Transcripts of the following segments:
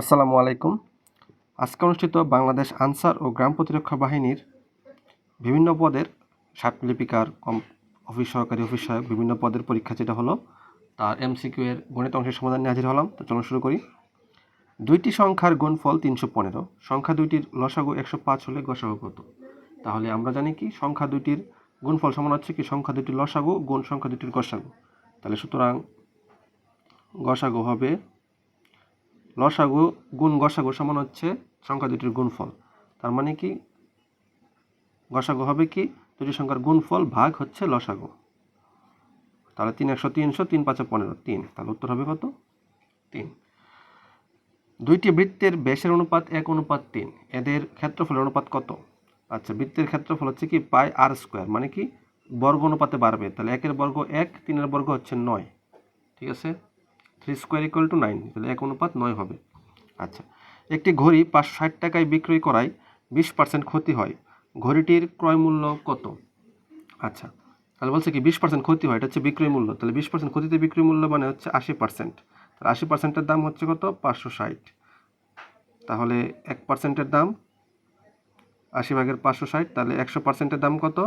আসসালামু আলাইকুম। আজকে অনুষ্ঠিত বাংলাদেশ আনসার ও গ্রাম প্রতিরক্ষা বাহিনীর বিভিন্ন পদের লিপিকার কম অফিস সহকারী অফিস সহায়ক বিভিন্ন পদের পরীক্ষা যেটা হলো, তার এমসিকিউ এর গণিত অংশের সমাধান নিয়ে হাজির হলাম। তো চলুন শুরু করি। দুইটি সংখ্যার গুণফল তিনশো পনেরো। সংখ্যা দুইটির লসাগু একশো পাঁচ হলে গসাগু কত? তাহলে আমরা জানি কি, সংখ্যা দুইটির গুণফল সমান হচ্ছে কি, সংখ্যা দুইটির লসাগু গুণ সংখ্যা দুইটির গসাগু। তাহলে সুতরাং গসাগু হবে লসাগু গুণ গসাগু সমান হচ্ছে সংখ্যা দুটির গুণফল। তার মানে কি? গসাগু হবে কি? দুটি সংখ্যার গুণফল ভাগ হচ্ছে লসাগু। তাহলে তিন একশো তিনশো, তিন পাঁচে পনেরো, তিন। তাহলে উত্তর হবে কত? তিন। দুইটি বৃত্তের ব্যাসের অনুপাত এক, অনুপাত তিন। এদের ক্ষেত্রফলের অনুপাত কত? আচ্ছা বৃত্তের ক্ষেত্রফল হচ্ছে কি? পাই আর স্কোয়ার। মানে কি? বর্গ অনুপাতে বাড়বে। তাহলে একের বর্গ এক, তিনের বর্গ হচ্ছে নয়। ঠিক আছে? Three square equal to nine, তাহলে এক অনুপাত নয় হবে। আচ্ছা একটি ঘড়ি পাঁচশো ষাট টাকায় বিক্রয় করায় বিশ পার্সেন্ট ক্ষতি হয়। ঘড়িটির ক্রয় মূল্য কত? আচ্ছা তাহলে বলছে কি, বিশ পার্সেন্ট ক্ষতি হয়, এটা হচ্ছে বিক্রয় মূল্য। তাহলে বিশ পার্সেন্ট ক্ষতিতে বিক্রয় মূল্য মানে হচ্ছে আশি পার্সেন্ট তাহলে আশি পার্সেন্টের দাম হচ্ছে কত? পাঁচশো ষাট। তাহলে এক পার্সেন্টের দাম আশি ভাগের পাঁচশো ষাট, তাহলে একশো পার্সেন্টের দাম কত?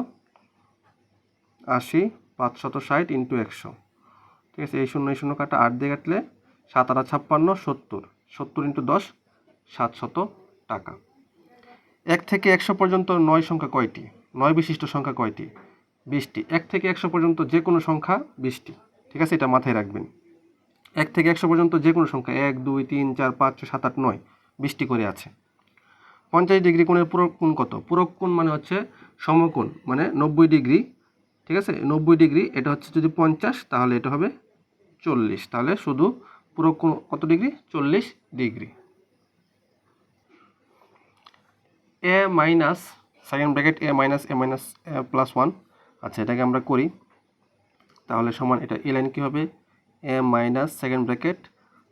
আশি পাঁচশত ষাট ইন্টু একশো। ঠিক আছে, এই শূন্য এই শূন্য কাটা আট দিয়ে কাটলে সাত, আটা ছাপ্পান্ন, সত্তর। সত্তর ইন্টু দশ সাতশত টাকা। এক থেকে একশো পর্যন্ত নয় সংখ্যা কয়টি? নয় বিশিষ্ট সংখ্যা কয়টি? বিশটি। এক থেকে একশো পর্যন্ত যে কোনো সংখ্যা বিশটি। ঠিক আছে, এটা মাথায় রাখবেন। এক থেকে একশো পর্যন্ত যে কোনো সংখ্যা, এক, দুই, তিন, চার, পাঁচ, ছয়, সাত, আট, নয়, বিশটি করে আছে। পঞ্চাশ ডিগ্রি কোণের পুরক কোণ কত? পুরক কোণ মানে হচ্ছে সমকোণ মানে নব্বই ডিগ্রি। ঠিক আছে, নব্বই ডিগ্রি, এটা হচ্ছে যদি পঞ্চাশ, তাহলে এটা হবে চল্লিশ। তাহলে শুধু পুরো কত ডিগ্রি? চল্লিশ degree. A minus second bracket A minus A minus, A plus one আচ্ছা এটাকে আমরা করি। তাহলে সমান এটা এ লাইন কী হবে? A minus second bracket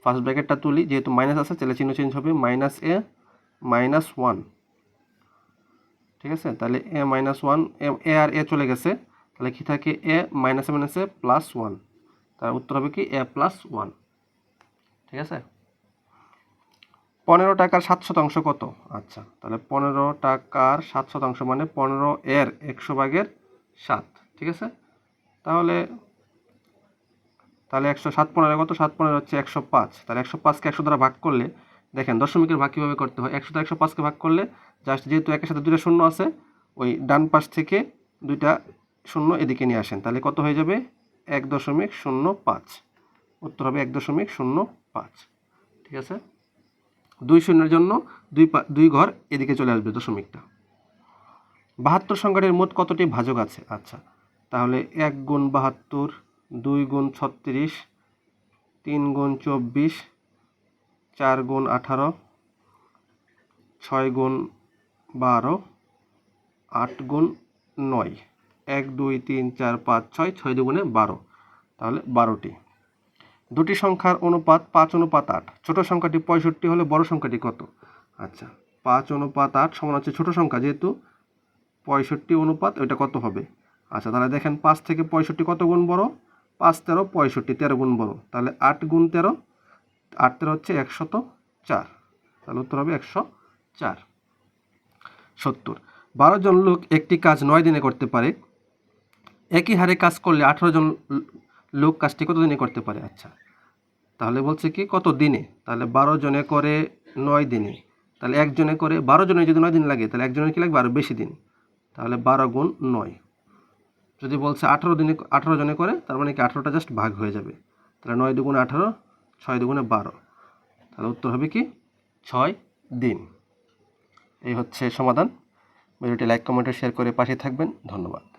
first ব্র্যাকেটটা তুলি। যেহেতু মাইনাস আছে, তাহলে চিহ্ন চেঞ্জ হবে। মাইনাস এ, মাইনাস ওয়ান ঠিক আছে? তাহলে এ মাইনাস ওয়ান এ আর এ চলে গেছে। তাহলে কি থাকে? এ মাইনাসে মাইনাসে প্লাস ওয়ান তার উত্তর হবে কি, এ প্লাস ওয়ান ঠিক আছে? পনেরো টাকার সাত শতাংশ কত? আচ্ছা তাহলে পনেরো টাকার সাত শতাংশ মানে পনেরো এর একশো ভাগের সাত, ঠিক আছে? তাহলে তাহলে একশো সাত পনেরো কত? সাত পনেরো হচ্ছে একশো পাঁচ। তাহলে একশো পাঁচকে একশো দ্বারা ভাগ করলে, দেখেন দশমিকের ভাগ কীভাবে করতে হয়? একশো দ্বারা একশো পাঁচকে ভাগ করলে জাস্ট যেহেতু একের সাথে দুইটা শূন্য আছে, ওই ডান পাশ থেকে দুইটা শূন্য এদিকে নিয়ে আসেন। তাহলে কত হয়ে যাবে? এক দশমিক শূন্য পাঁচ। উত্তর হবে এক দশমিক শূন্য পাঁচ। ঠিক আছে? দুই শূন্যের জন্য দুই দুই ঘর এদিকে চলে আসবে দশমিকটা। বাহাত্তর সংখ্যাটির মোট কতটি ভাজক আছে? আচ্ছা তাহলে এক গুণ বাহাত্তর, দুই গুণ ছত্রিশ, তিন গুণ চব্বিশ, চার গুণ আঠারো, ছয় গুণ বারো, আট গুণ নয়। এক, দুই, তিন, চার, পাঁচ, ছয় ছয় দুগুণে বারো। তাহলে বারোটি। দুটি সংখ্যার অনুপাত পাঁচ, অনুপাত আট। ছোট সংখ্যাটি পঁয়ষট্টি হলে বড় সংখ্যাটি কত? আচ্ছা পাঁচ, অনুপাত আট সমান হচ্ছে ছোট সংখ্যা যেহেতু পঁয়ষট্টি অনুপাত, ওইটা কত হবে? আচ্ছা তাহলে দেখেন পাঁচ থেকে পঁয়ষট্টি কত গুণ বড়? পাঁচ, তেরো, পঁয়ষট্টি, তেরো গুণ বড়। তাহলে আট গুণ তেরো, আট তেরো হচ্ছে একশত চার। তাহলে উত্তর হবে একশো চার। সত্তর। বারো জন লোক একটি কাজ নয় দিনে করতে পারে। একই হারে কাজ করলে আঠারো জন লোক কাজটি কত দিনে করতে পারে? আচ্ছা তাহলে বলছে কি, কত দিনে? তাহলে বারো জনে করে নয় দিনে। তাহলে একজনে করে, বারো জনে যদি নয় দিন লাগে, তাহলে একজনের কি লাগবে? আরও বেশি দিন। তাহলে বারো গুণ নয়। যদি বলছে আঠারো দিনে, আঠারো জনে করে, তার মানে কি আঠারোটা জাস্ট ভাগ হয়ে যাবে। তাহলে নয় দুগুণে আঠারো, ছয় দুগুণে বারো। তাহলে উত্তর হবে কি? ছয় দিন। এই হচ্ছে সমাধান। ভিডিওটি লাইক, কমেন্টে শেয়ার করে পাশে থাকবেন। ধন্যবাদ।